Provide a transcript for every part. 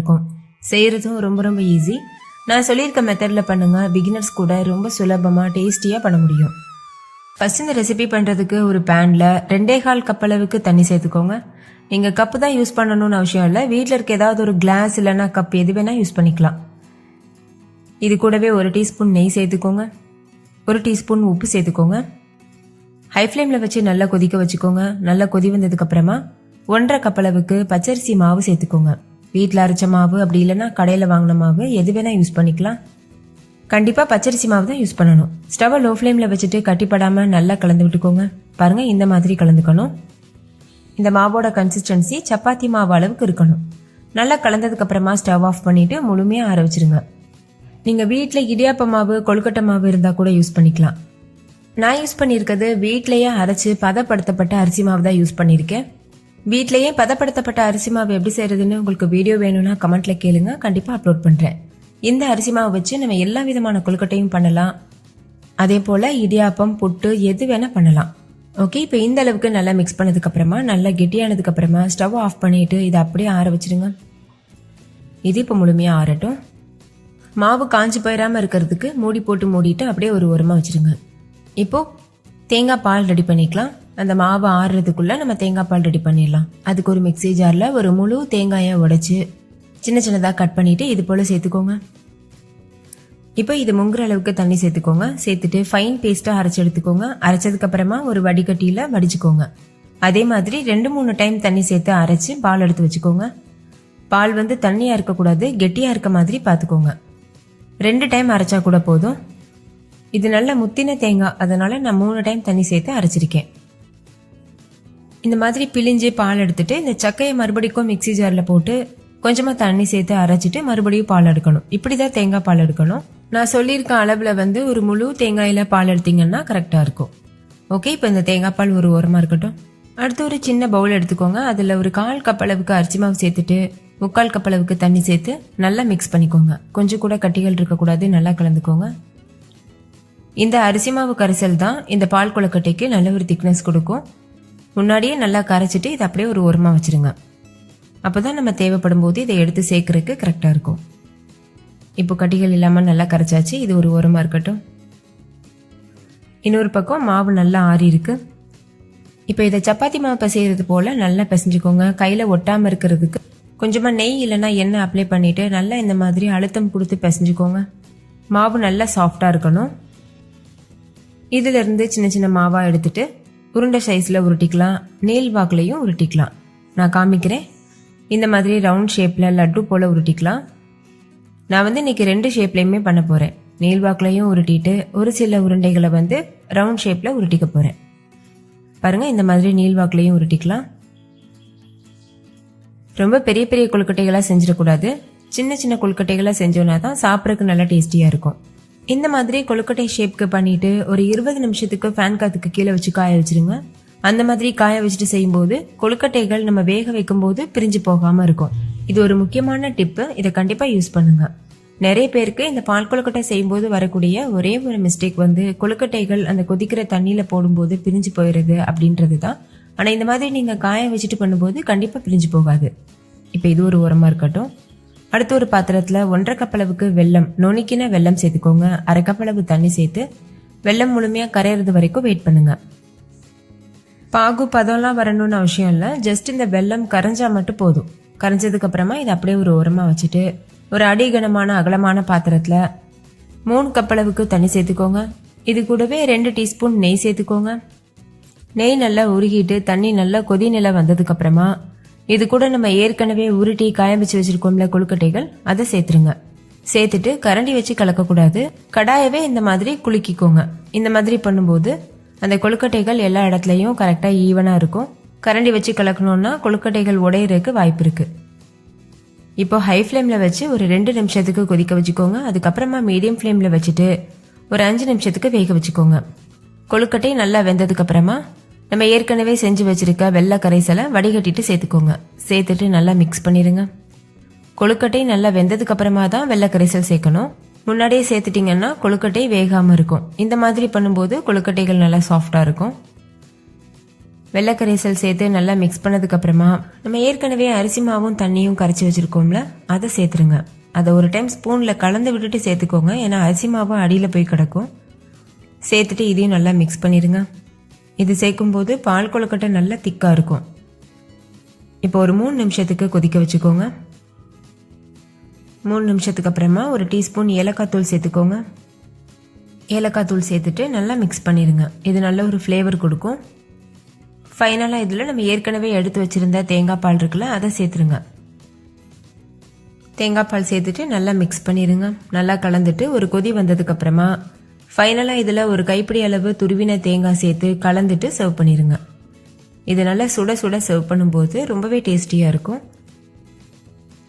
இருக்கும். செய்கிறதும் ரொம்ப ரொம்ப ஈஸி நான் சொல்லியிருக்க மெத்தடில் பண்ணுங்கள் பிகினர்ஸ் கூட ரொம்ப சுலபமாக டேஸ்டியாக பண்ண முடியும். ஃபஸ்ட் இந்த ரெசிபி பண்ணுறதுக்கு ஒரு பேனில் ரெண்டே கால் கப் அளவுக்கு தண்ணி சேர்த்துக்கோங்க. நீங்கள் கப்பு தான் யூஸ் பண்ணணும்னு அவசியம் இல்லை. வீட்டில் இருக்க ஏதாவது ஒரு கிளாஸ் இல்லைன்னா கப் எது வேணால் யூஸ் பண்ணிக்கலாம். இது கூடவே ஒரு டீஸ்பூன் நெய் சேர்த்துக்கோங்க. ஒரு டீஸ்பூன் உப்பு சேர்த்துக்கோங்க. ஹை ஃப்ளேமில் வச்சு நல்லா கொதிக்க வச்சுக்கோங்க. நல்லா கொதி வந்ததுக்கப்புறமா ஒன்றரை கப் அளவுக்கு பச்சரிசி மாவு சேர்த்துக்கோங்க. வீட்டில் அரைச்ச மாவு அப்படி இல்லைன்னா கடையில் வாங்கின மாவு எது வேணால் யூஸ் பண்ணிக்கலாம். கண்டிப்பாக பச்சரிசி மாவு தான் யூஸ் பண்ணணும். ஸ்டவ்வை லோ ஃப்ளேமில் வச்சுட்டு கட்டிப்படாமல் நல்லா கலந்து விட்டுக்கோங்க. பாருங்கள் இந்த மாதிரி கலந்துக்கணும். இந்த மாவோட கன்சிஸ்டன்சி சப்பாத்தி மாவு அளவுக்கு இருக்கணும். நல்லா கலந்ததுக்கப்புறமா ஸ்டவ் ஆஃப் பண்ணிவிட்டு முழுமையாக ஆற வச்சிருங்க. நீங்கள் வீட்டில் இடியாப்ப மாவு கொழுக்கட்டை மாவு இருந்தால் கூட யூஸ் பண்ணிக்கலாம். நான் யூஸ் பண்ணியிருக்கிறது வீட்டிலையே அரைச்சி பதப்படுத்தப்பட்ட அரிசி மாவு தான் யூஸ் பண்ணியிருக்கேன். வீட்லேயே பதப்படுத்தப்பட்ட அரிசி மாவு எப்படி செய்யறதுன்னு உங்களுக்கு வீடியோ வேணும்னா கமெண்ட்ல கேளுங்க. கண்டிப்பாக அப்லோட் பண்ணுறேன் இந்த அரிசி மாவு வச்சு நம்ம எல்லா விதமான கொழுக்கட்டையும் பண்ணலாம். அதே போல் இடியாப்பம் புட்டு எது வேணால் பண்ணலாம். ஓகே இப்போ இந்த அளவுக்கு நல்லா மிக்ஸ் பண்ணதுக்கு அப்புறமா நல்லா கெட்டியானதுக்கு அப்புறமா ஸ்டவ் ஆஃப் பண்ணிட்டு இதை அப்படியே ஆற வச்சிருங்க. இது இப்போ முழுமையாக ஆறட்டும். மாவு காஞ்சு போயிடாம இருக்கிறதுக்கு மூடி போட்டு மூடிட்டு அப்படியே ஒரு உரமாக வச்சிருங்க. இப்போ தேங்காய் பால் ரெடி பண்ணிக்கலாம். அந்த மாவு ஆறுறதுக்குள்ள நம்ம தேங்காய் பால் ரெடி பண்ணிடலாம். அதுக்கு ஒரு மிக்ஸி ஜாரில் ஒரு முழு தேங்காயை உடைச்சி சின்ன சின்னதாக கட் பண்ணிட்டு இது போல் சேர்த்துக்கோங்க. இப்போ இது முங்குற அளவுக்கு தண்ணி சேர்த்துக்கோங்க. சேர்த்துட்டு ஃபைன் பேஸ்ட்டாக அரைச்சி எடுத்துக்கோங்க. அரைச்சதுக்கு அப்புறமா ஒரு வடிகட்டியில் வடிச்சுக்கோங்க. அதே மாதிரி ரெண்டு மூணு டைம் தண்ணி சேர்த்து அரைச்சி பால் எடுத்து வச்சுக்கோங்க. பால் வந்து தண்ணியாக இருக்கக்கூடாது கெட்டியாக இருக்க மாதிரி பார்த்துக்கோங்க ரெண்டு டைம் அரைச்சா கூட போதும். இது நல்ல முத்தின தேங்காய் அதனால நான் மூணு டைம் தண்ணி சேர்த்து அரைச்சிருக்கேன். இந்த மாதிரி பிழிஞ்சு பால் எடுத்துட்டு இந்த சக்கையை மறுபடிக்கும் மிக்ஸி ஜாரில் போட்டு கொஞ்சமாக தண்ணி சேர்த்து அரைச்சிட்டு மறுபடியும் பால் எடுக்கணும். இப்படி தான் தேங்காய் பால் எடுக்கணும். நான் சொல்லியிருக்க அளவில் வந்து ஒரு முழு தேங்காயில் பால் எடுத்தீங்கன்னா கரெக்டாக இருக்கும். ஓகே இப்போ இந்த தேங்காய் பால் ஒரு ஓரமாக இருக்கட்டும். அடுத்து ஒரு சின்ன பவுல் எடுத்துக்கோங்க. அதில் ஒரு கால் கப் அளவுக்கு அரிசி மாவு சேர்த்துட்டு முக்கால் கப் அளவுக்கு தண்ணி சேர்த்து நல்லா மிக்ஸ் பண்ணிக்கோங்க. கொஞ்சம் கூட கட்டிகள் இருக்கக்கூடாது நல்லா கலந்துக்கோங்க. இந்த அரிசி மாவு கரைசல் தான் இந்த பால் கொழுக்கட்டைக்கு நல்ல ஒரு திக்னஸ் கொடுக்கும். முன்னாடியே நல்லா கரைச்சிட்டு இதை அப்படியே ஒரு உரமாக வச்சுருங்க. அப்போ தான் நம்ம தேவைப்படும் போது இதை எடுத்து சேர்க்கறதுக்கு கரெக்டாக இருக்கும். இப்போ கட்டிகள் இல்லாமல் நல்லா கரைச்சாச்சு இது ஒரு ஓரமாக இருக்கட்டும். இன்னொரு பக்கம் மாவு நல்லா ஆறி இருக்கு. இப்போ இதை சப்பாத்தி மாவு பிசைகிறது போல் நல்லா பிசைஞ்சுக்கோங்க. கையில் ஒட்டாமல் இருக்கிறதுக்கு கொஞ்சமாக நெய் இல்லைன்னா எண்ணெய் அப்ளை பண்ணிவிட்டு நல்லா இந்த மாதிரி அழுத்தம் கொடுத்து பிசைஞ்சுக்கோங்க. மாவு நல்லா சாஃப்டாக இருக்கணும். இதிலிருந்து சின்ன சின்ன மாவாக எடுத்துகிட்டு உருண்டை சைஸில் உருட்டிக்கலாம். நீல் வாக்குலையும் உருட்டிக்கலாம். நான் காமிக்கிறேன். இந்த மாதிரி ரவுண்ட் ஷேப்பில் லட்டு போல் உருட்டிக்கலாம். நான் வந்து இன்னைக்கு ரெண்டு ஷேப்லேயுமே பண்ண போகிறேன் நெயில் வாக்குலையும் உருட்டிட்டு ஒரு சில உருண்டைகளை வந்து ரவுண்ட் ஷேப்பில் உருட்டிக்க போகிறேன் பாருங்கள் இந்த மாதிரி நீல் வாக்குலையும் உருட்டிக்கலாம். ரொம்ப பெரிய பெரிய கொழுக்கட்டைகளாக செஞ்சிடக்கூடாது. சின்ன சின்ன கொழுக்கட்டைகளாக செஞ்சோன்னா தான் சாப்பிட்றதுக்கு நல்லா டேஸ்டியாக இருக்கும். இந்த மாதிரி கொழுக்கட்டை ஷேப்க்கு பண்ணிட்டு ஒரு இருபது நிமிஷத்துக்கு ஃபேன் காத்துக்கு கீழே வச்சு காய வச்சிருங்க. அந்த மாதிரி காய வச்சுட்டு செய்யும்போது கொழுக்கட்டைகள் நம்ம வேக வைக்கும்போது பிரிஞ்சு போகாமல் இருக்கும். இது ஒரு முக்கியமான டிப்பு இதை கண்டிப்பாக யூஸ் பண்ணுங்க. நிறைய பேருக்கு இந்த பால் கொழுக்கட்டை செய்யும்போது வரக்கூடிய ஒரே ஒரு மிஸ்டேக் வந்து கொழுக்கட்டைகள் அந்த கொதிக்கிற தண்ணியில் போடும்போது பிரிஞ்சு போயிடுது அப்படின்றது தான் ஆனால் இந்த மாதிரி நீங்கள் காய வச்சுட்டு பண்ணும்போது கண்டிப்பாக பிரிஞ்சு போகாது. இப்போ இது ஒரு உரமாக இருக்கட்டும். அடுத்து ஒரு பாத்திரத்தில் ஒன்றரை கப்பளவுக்கு வெள்ளம் வெல்லம் நுணுக்கின வெல்லம் சேர்த்துக்கோங்க. அரை தண்ணி சேர்த்து வெல்லம் முழுமையாக கரையிறது வரைக்கும் வெயிட் பண்ணுங்க. பாகு பதம்லாம் வரணும்னு அவசியம் இல்லை. ஜஸ்ட் இந்த வெல்லம் கரைஞ்சா மட்டும் போதும். கரைஞ்சதுக்கு அப்புறமா இதை அப்படியே ஒரு ஓரமாக வச்சுட்டு ஒரு அடிகனமான அகலமான பாத்திரத்தில் மூணு கப்பளவுக்கு தண்ணி சேர்த்துக்கோங்க. இது கூடவே ரெண்டு டீஸ்பூன் நெய் சேர்த்துக்கோங்க. நெய் நல்லா உருகிட்டு தண்ணி நல்லா கொதி நிலை வந்ததுக்கு அப்புறமா இது கூட நம்ம ஏற்கனவே உருட்டி காய வச்சு வச்சிருக்கோம்ல கொழுக்கட்டைகள் அதை சேர்த்துருங்க. சேர்த்துட்டு கரண்டி வச்சு கலக்கக்கூடாது. கடாயவே இந்த மாதிரி குலுக்கிக்கோங்க. இந்த மாதிரி பண்ணும்போது அந்த கொழுக்கட்டைகள் எல்லா இடத்துலையும் கரெக்டாக ஈவனாக இருக்கும். கரண்டி வச்சு கலக்கணும்னா கொழுக்கட்டைகள் உடையிறதுக்கு வாய்ப்பு இருக்கு. இப்போ ஹை ஃப்ளேமில் வச்சு ஒரு ரெண்டு நிமிஷத்துக்கு கொதிக்க வச்சுக்கோங்க. அதுக்கப்புறமா மீடியம் ஃப்ளேமில் வச்சுட்டு ஒரு அஞ்சு நிமிஷத்துக்கு வேக வச்சுக்கோங்க. கொழுக்கட்டை நல்லா வெந்ததுக்கு அப்புறமா நம்ம ஏற்கனவே செஞ்சு வச்சிருக்க வெள்ளை கரைசலை வடிகட்டிட்டு சேர்த்துக்கோங்க. சேர்த்துட்டு நல்லா மிக்ஸ் பண்ணிடுங்க கொழுக்கட்டை நல்லா வெந்ததுக்கு அப்புறமா தான் வெள்ளை கரைசல் சேர்க்கணும். முன்னாடியே சேர்த்துட்டிங்கன்னா கொழுக்கட்டை வேகாமல் இருக்கும். இந்த மாதிரி பண்ணும்போது கொழுக்கட்டைகள் நல்லா சாஃப்டாக இருக்கும். வெள்ளை கரைசல் சேர்த்து நல்லா மிக்ஸ் பண்ணதுக்கு அப்புறமா நம்ம ஏற்கனவே அரிசி மாவும் தண்ணியும் கரைச்சி வச்சிருக்கோம்ல அதை சேர்த்துருங்க. அதை ஒரு டைம் ஸ்பூனில் கலந்து விட்டுட்டு சேர்த்துக்கோங்க. ஏன்னா அரிசி மாவும் அடியில் போய் கிடக்கும். சேர்த்துட்டு இதையும் நல்லா மிக்ஸ் பண்ணிடுங்க இது சேர்க்கும்போது பால் கொழுக்கட்டை நல்லா திக்காக இருக்கும். இப்போ ஒரு மூணு நிமிஷத்துக்கு கொதிக்க வச்சுக்கோங்க. மூணு நிமிஷத்துக்கு அப்புறமா ஒரு டீஸ்பூன் ஏலக்காய் தூள் சேர்த்துக்கோங்க. ஏலக்காய் தூள் சேர்த்துட்டு நல்லா மிக்ஸ் பண்ணிடுங்க. இது நல்ல ஒரு ஃப்ளேவர் கொடுக்கும். ஃபைனலாக இதில் நம்ம ஏற்கனவே எடுத்து வச்சுருந்த தேங்காய் பால் இருக்குல்ல அதை சேர்த்துருங்க. தேங்காய் பால் சேர்த்துட்டு நல்லா மிக்ஸ் பண்ணிடுங்க. நல்லா கலந்துட்டு ஒரு கொதி வந்ததுக்கப்புறமா ஃபைனலாக இதில் ஒரு கைப்பிடி அளவு துருவின தேங்காய் சேர்த்து கலந்துட்டு சர்வ் பண்ணிடுங்க இது நல்லா சுட சுட சர்வ் பண்ணும்போது ரொம்பவே டேஸ்டியாக இருக்கும்.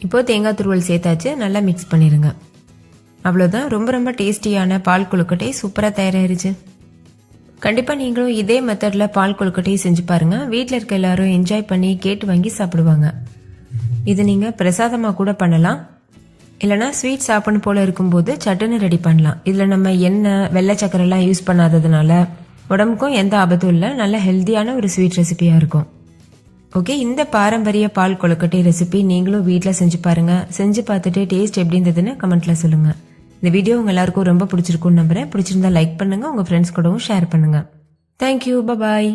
இப்போது தேங்காய் துருவல் சேர்த்தாச்சு நல்லா மிக்ஸ் பண்ணிடுங்க அவ்வளோதான் ரொம்ப ரொம்ப டேஸ்டியான பால் கொழுக்கட்டை சூப்பராக தயாராகிருச்சு கண்டிப்பாக நீங்களும் இதே மெத்தடில் பால் கொழுக்கட்டையை செஞ்சு பாருங்கள் வீட்டில் இருக்க எல்லாரும் என்ஜாய் பண்ணி கேட்டு வாங்கி சாப்பிடுவாங்க. இது நீங்கள் பிரசாதமாக கூட பண்ணலாம். இல்லைனா ஸ்வீட் சாப்பிடணும் போல் இருக்கும்போது சட்டுன்னு ரெடி பண்ணலாம். இதில் நம்ம எண்ணெய் வெள்ளை சக்கரைலாம் யூஸ் பண்ணாததுனால உடம்புக்கும் எந்த ஆபத்தும் இல்லை. நல்ல ஹெல்த்தியான ஒரு ஸ்வீட் ரெசிபியாக இருக்கும். ஓகே இந்த பாரம்பரிய பால் கொழுக்கட்டை ரெசிபி நீங்களும் வீட்டில் செஞ்சு பாருங்கள் செஞ்சு பார்த்துட்டு டேஸ்ட் எப்படி இருந்ததுன்னு கமெண்ட்டில் சொல்லுங்கள் இந்த வீடியோ உங்கள் எல்லாருக்கும் ரொம்ப பிடிச்சிருக்கும்னு நம்புகிறேன் பிடிச்சிருந்தா லைக் பண்ணுங்கள் உங்கள் ஃப்ரெண்ட்ஸ் கூடவும் ஷேர் பண்ணுங்கள் தேங்க்யூ பபாய்